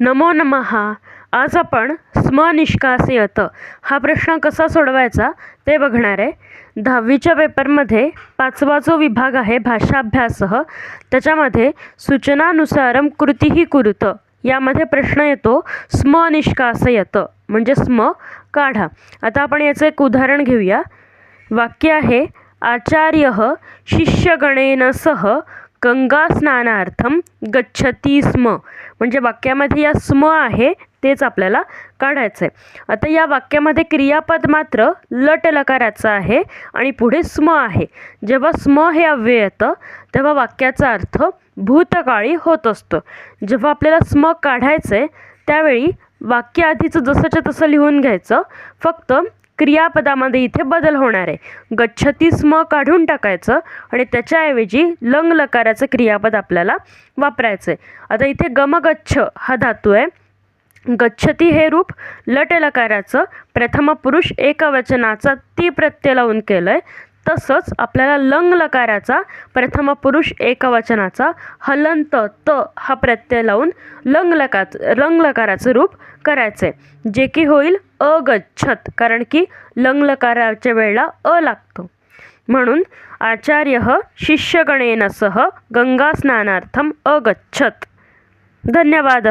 नमो नमः. आज आपण स्मनिष्कासयत. हा प्रश्न कसा सोडवायचा ते बघणार आहे. दहावीच्या पेपरमध्ये पाचवा जो विभाग आहे भाषाभ्यासह त्याच्यामध्ये सूचनानुसारम कृतीही कुरुत. यामध्ये प्रश्न येतो स्म निष्कासयत म्हणजे स्म काढा. आता आपण याचं एक उदाहरण घेऊया. वाक्य आहे आचार्य शिष्यगणेन सह गंगा स्नानार्थम गच्छती स्म. म्हणजे वाक्यामध्ये या स्म आहे तेच आपल्याला काढायचं आहे आता या वाक्यामध्ये क्रियापद मात्र लट लकाराचं आहे आणि पुढे स्म आहे. जेव्हा स्म हे अव्यय येतं तेव्हा वाक्याचा अर्थ भूतकाळी होत असतो. जेव्हा आपल्याला स्म काढायचं आहे त्यावेळी वाक्य आधीचं जसंच्या तसं लिहून घ्यायचं फक्त क्रियापदामध्ये इथे बदल होणार आहे. गच्छती स्म काढून टाकायचं आणि त्याच्याऐवजी लंग लकाराचं क्रियापद आपल्याला वापरायचं आहे आता इथे गमगच्छ हा धातू आहे. गच्छती हे रूप लट लकाराचं प्रथम पुरुष एकवचनाचा ती प्रत्यय लावून केलं आहे तसंच आपल्याला लंग लकाराचा प्रथम पुरुष एकवचनाचा हलंत त हा प्रत्यय लावून लंग लका लंग लकाराचं रूप करायचं आहे जे की होईल अगच्छत कारण की लंग लकाराच्या वेळेला अ लागतो. म्हणून आचार्य शिष्यगणेन सह गंगा स्नानार्थम अगच्छत. धन्यवाद.